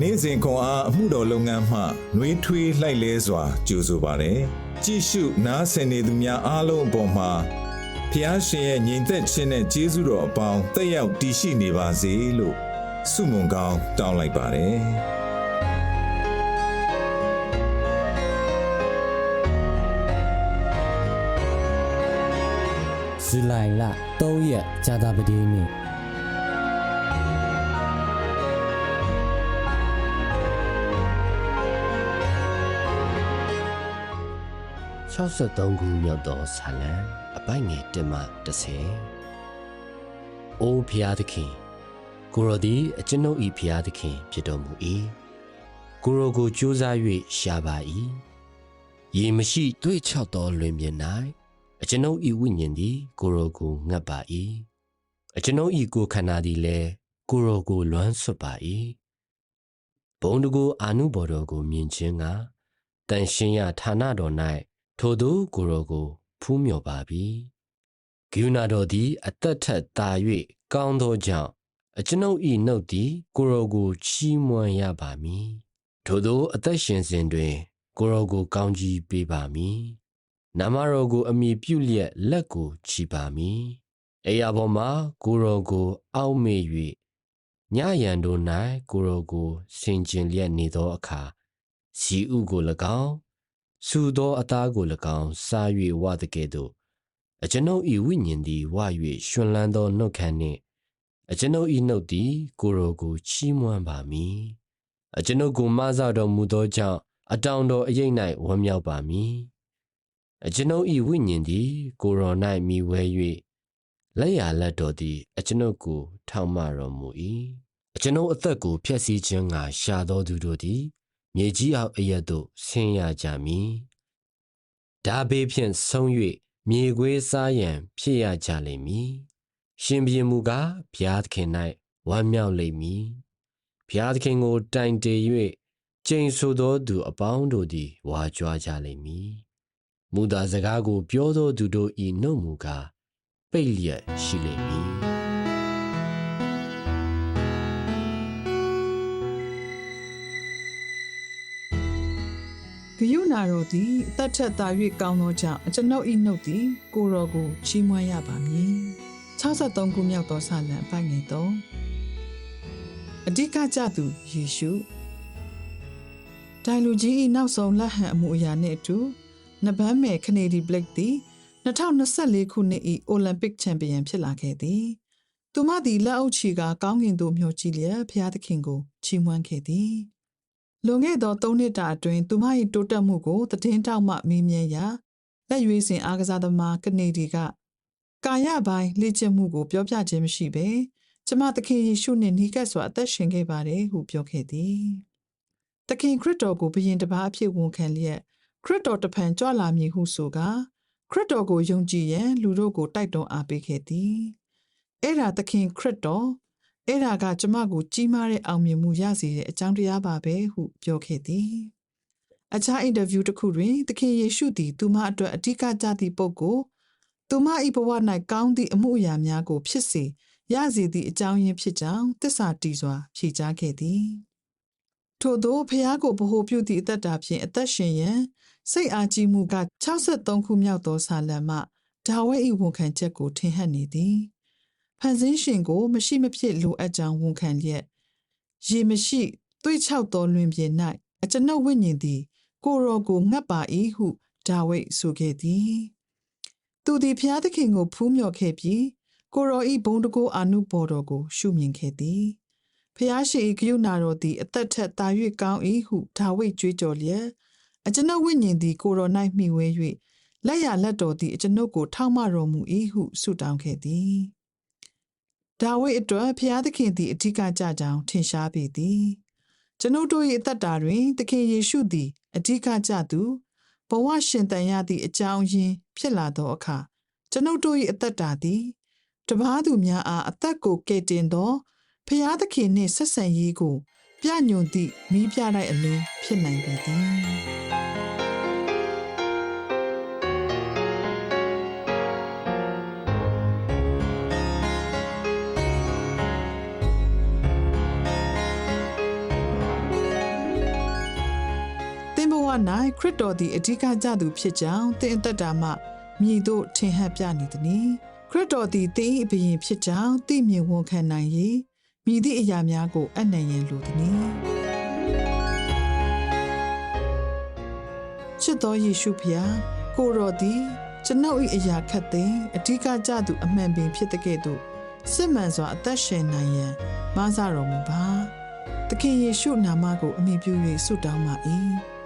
နေ့စဉ်ခွန်အားအမှုတော်လုပ်ငန်းမှနှွေးထွေးလိုက်လဲစွာကြိုဆိုပါတယ်။ကြည့်ရှုနားဆင်နေသူများအားလုံးအပေါ်မှာဖျားရှင်ရဲ့ညီသက်ခြင်းနဲ့ကျေးဇူးတော်အပေါင်းတက်ရောက်တည်ရှိနေပါစေလို့ဆုမွန်ကောင်းတောင်းလိုက်ပါတယ်။ဇူလိုင်လ3ရက်ကြာသပတေးနေ့ 63ခုမြောက်သောဇာလံအပိုက်ငယ်1မှ30အိုးဖျားသခင်ကိုရောသည်အကျွန်ုပ်ဤဖျားသခင်ဖြစ်တော်မူ၏ကိုရောကိုကြိုးစား၍ရှာပါ၏ရေမရှိတွေ့ချောက်သောလွင်ပြင်၌အကျွန်ုပ်ဤဝိညာဉ်သည်ကိုရောကိုငတ်ပါ၏အကျွန်ုပ်ဤကိုယ်ခန္ဓာသည်လည်းကိုရောကိုလွမ်းဆွတ်ပါ၏ဘုံတကူအာနုဘော်တော်ကိုမြင်ခြင်းကတန်ရှင်းရဌာနတော်၌ ထိုသူကိုရောကို ဖူးမြော်ပါပြီဂိယူနာတော်သည် အသက်ထက်သာ၍ကောင်းသောကြောင့်အကျွန်ုပ်ဤနှုတ်သည် ကိုရောကိုချီးမွမ်းရပါမည်ထိုသောအသက်ရှင်စဉ်တွင် ကိုရောကို ကောင်းကြီးပေးပါမည်နာမတော်ကို အမိပြုလျက်လက်ကိုချီပါမည်အေယာပေါ်မှာကိုရောကို အောက်မေ့၍ညရန်တို့၌ကိုရောကိုဆင်ကျင်လျက်နေသောအခါစီဥကို၎င်း စူသောအသားကို၎င်းစား၍ဝတကဲ့သို့အကျွန်ုပ်ဤဝိညာဉ်သည်ဝ၍ရှင်လန်းသောနှုတ်ခမ်းနှင့်အကျွန်ုပ်ဤနှုတ်သည်ကိုရောကိုချီးမွမ်းပါမည်အကျွန်ုပ်ကိုမဆတော်မူသောကြောင့်အတောင်တော်အရေး၌ဝမ်းမြောက်ပါမည်အကျွန်ုပ်ဤဝိညာဉ်သည်ကိုရော၌မိဝဲ၍လက်ရလက်တော်သည်အကျွန်ုပ်ကိုထောက်မတော်မူ၏အကျွန်ုပ်အသက်ကိုဖျက်ဆီးခြင်းငါရှာတော်သူတို့သည် မြေကြီးအောက်အရက်သို့ဆင်းရကြမည်ဒါဘေးဖြင့်ဆုံး၍မြေခွေးစားရန်ဖြစ်ရကြလိမ့်မည်ရှင်ဘရင်မူကားဘုရားသခင်၌ဝမ်းမြောက်လိမ့်မည်ဘုရားသခင်ကိုတိုင်တည်၍ကျိန်ဆိုသောသူအပေါင်းတို့သည်ဝါကြွားကြလိမ့်မည်မူသာစကားကိုပြောသောသူတို့၏နှုတ်မူကားပိတ်လျက်ရှိလိမ့်မည် ဂယုနာတော်သည်အသက်ထက်သာ၍ကောင်းသောကြောင့်အကျွန်ုပ်၏နှုတ်သည် ကိုယ်တော်ကိုချီးမွမ်းရပါမည်63ခုမြောက်သောဆာလံအပိုင်ငယ်3အဓိကကြသူယေရှုတိုင်လူကြီး၏နောက်ဆုံးလက်ဟန်အမှုအရာနှင့်အတူနဗန်းမယ်ခနေဒီဘလက်သည်2024ခုနှစ်၏အိုလံပစ်ချန်ပီယံဖြစ်လာခဲ့သည်သူမသည်လက်အုပ်ချီကကောင်းကင်သို့မျှော်ကြည့်လျက်ဖျားသခင်ကိုချီးမွမ်းခဲ့သည် လွန်ခဲ့သော၃နှစ်တာအတွင်းသူမ၏တိုးတက်မှုကိုသတင်းတောက်မှမေးမြန်းရာလက်ရွေးစင်အားကစားသမားကနေဒီကကာယပိုင်းလေ့ကျင့်မှုကို ပြောပြခြင်းမရှိဘဲကျမသခင်ယေရှုနှင့်နှီးကပ်စွာအသက်ရှင်ခဲ့ပါတယ်ဟုပြောခဲ့သည်သခင်ခရစ်တော်ကိုဘုရင်တစ်ပါးအဖြစ်ဝန်ခံလျက်ခရစ်တော်တဖန်ကြွလာမည်ဟုဆိုကာခရစ်တော်ကိုယုံကြည်ရန်လူတို့ကိုတိုက်တွန်းအားပေးခဲ့သည်အဲ့ဒါသခင်ခရစ်တော် အဲ့ဒါကကျမကိုကြီးမားတဲ့အောင်မြင်မှုရစေတဲ့အကြောင်းတရားပါပဲဟုပြောခဲ့သည်။အခြားအင်တာဗျူးတစ်ခုတွင်သခင်ယေရှုသည်သူမအတွက်အဓိကကြသည့်ပုဂ္ဂိုလ်သူမ၏ဘဝ၌ကောင်းသည့်အမှုအရာများကို ဖြစ်စေရစေသည့်အကြောင်းရင်းဖြစ်ကြောင်းသစ္စာတည်စွာဖြေကြားခဲ့သည်။ထို့သောဖျားကိုဗဟုပြုသည့်အသက်တာဖြင့်အသက်ရှင်ရန်စိတ်အားကြီးမှုက63ခုမြောက်သောဆာလံမှဒါဝိဒ်၏ဝန်ခံချက်ကိုထင်ဟပ်နေသည်။ဖ န်ဆင်းရှင်ကို မရှိမဖြစ်လိုအပ်ကြောင်းဝန်ခံလျက်ရေမရှိသွေ့ချောက်သောလွင်ပြင်၌အကျွန်ုပ်ဝိညာဉ်သည် ကိုရောကိုငတ်ပါ၏ဟုဒါဝိဒ်ဆိုခဲ့သည် သူသည်ဖျားသခင်ကိုဖူးမြော်ခဲ့ပြီးကိုရောဤဘုံတကိုအာနုဘော်တော်ကို ရှုမြင်ခဲ့သည်ဖျားရှိ၏ဂယုဏတော်သည်အသက်ထက်သာ၍ကောင်း၏ဟုဒါဝိဒ်ကြွေးကြော်လျက်အကျွန်ုပ်ဝိညာဉ်သည်ကိုရော၌မှီဝဲ၍လက်ရလက်တော်သည်အကျွန်ုပ်ကိုထောက်မတော်မူ၏ဟုဆုတောင်းခဲ့သည် ဒါဝိဒ်အတွက်ဖျားသခင်သည်အထူးကကြကြောင်းထင်ရှားပေသည်ကျွန်ုပ်တို့၏အသက်တာတွင် သခင်ယေရှုသည်အထူးကကြသူဘဝရှင်တန်ရသည့်အကြောင်းရင်းဖြစ်လာသောအခါကျွန်ုပ်တို့၏အသက်တာသည်တပားသူများအားအသက်ကိုကယ်တင်သောဖျားသခင်နှင့်ဆက်ဆံရေးကို ပြညွန်သည့်မိပြလိုက်အလင်းဖြစ်နိုင်ပေသည် ခရစ်တော်သည်အဓိကကြသူဖြစ်ကြောင်းသင်အသက်တာမှမြည်တို့ထင်ဟပ်ပြနေသည်။ခရစ်တော်သည်သင်၏အဘယင်ဖြစ်ကြောင်းသိမြင်ဝန်ခံနိုင်၏မြည်သည့်အရာများကိုအနှံ့ရင်လိုသည်။ချစ်တော်ယေရှုဖျားကိုတော်သည်ကျွန်ုပ်၏အရာခတ်သိမ်းအဓိကကြသူအမှန်ပင်ဖြစ်တဲ့ကဲ့သို့စစ်မှန်စွာအသက်ရှင်နိုင်ရန်မဆတော်မူပါ။သခင်ယေရှုနာမကိုအမိပြု၍ဆုတောင်းပါ၏။